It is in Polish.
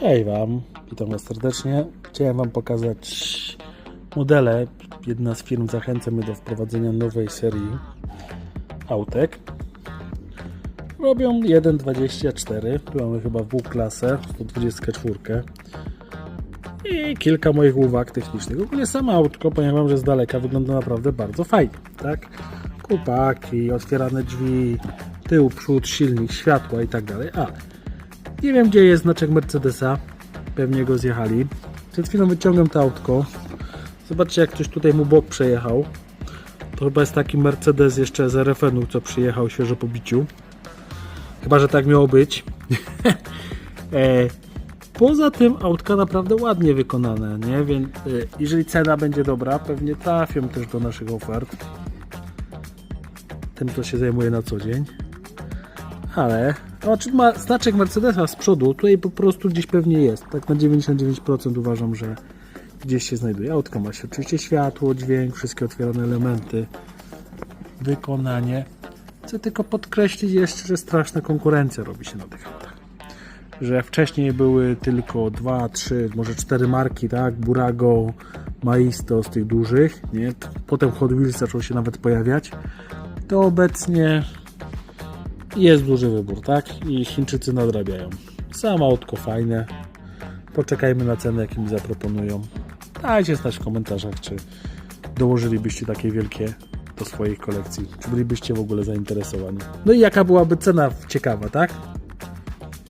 Cześć Wam, witam Was serdecznie. Chciałem Wam pokazać modele. Jedna z firm zachęca mnie do wprowadzenia nowej serii autek. Robią 1.24, tu mamy chyba W-klasę, 124 i kilka moich uwag technicznych. Ogólnie samo autko, powiem Wam, że z daleka wygląda naprawdę bardzo fajnie, tak? Kupaki, otwierane drzwi, tył, przód, silnik, światła i tak dalej, ale nie wiem gdzie jest znaczek Mercedesa. Pewnie go zjechali. Przed chwilą wyciągam to autko. Zobaczcie jak ktoś tutaj mu bok przejechał. To chyba jest taki Mercedes jeszcze z RFN-u, co przyjechał świeżo po biciu. Chyba, że tak miało być. e, poza tym autka naprawdę ładnie wykonane, nie? Więc e, jeżeli cena będzie dobra, pewnie trafią też do naszych ofert. Tym, co się zajmuje na co dzień ale znaczy ma znaczek Mercedesa z przodu, tutaj po prostu gdzieś pewnie jest. Tak na 99% uważam, że gdzieś się znajduje. Autka ma się oczywiście światło, dźwięk, wszystkie otwierane elementy, wykonanie. Chcę tylko podkreślić jeszcze, że straszna konkurencja robi się na tych autach. Że wcześniej były tylko dwa, trzy, może cztery marki, tak? Burago, Maisto z tych dużych, nie? Potem Hot Wheels zaczął się nawet pojawiać. To obecnie jest duży wybór, tak? I Chińczycy nadrabiają. Samo autko fajne. Poczekajmy na cenę, jakie mi zaproponują. Dajcie znać w komentarzach, czy dołożylibyście takie wielkie do swojej kolekcji. Czy bylibyście w ogóle zainteresowani. No i jaka byłaby cena ciekawa, tak?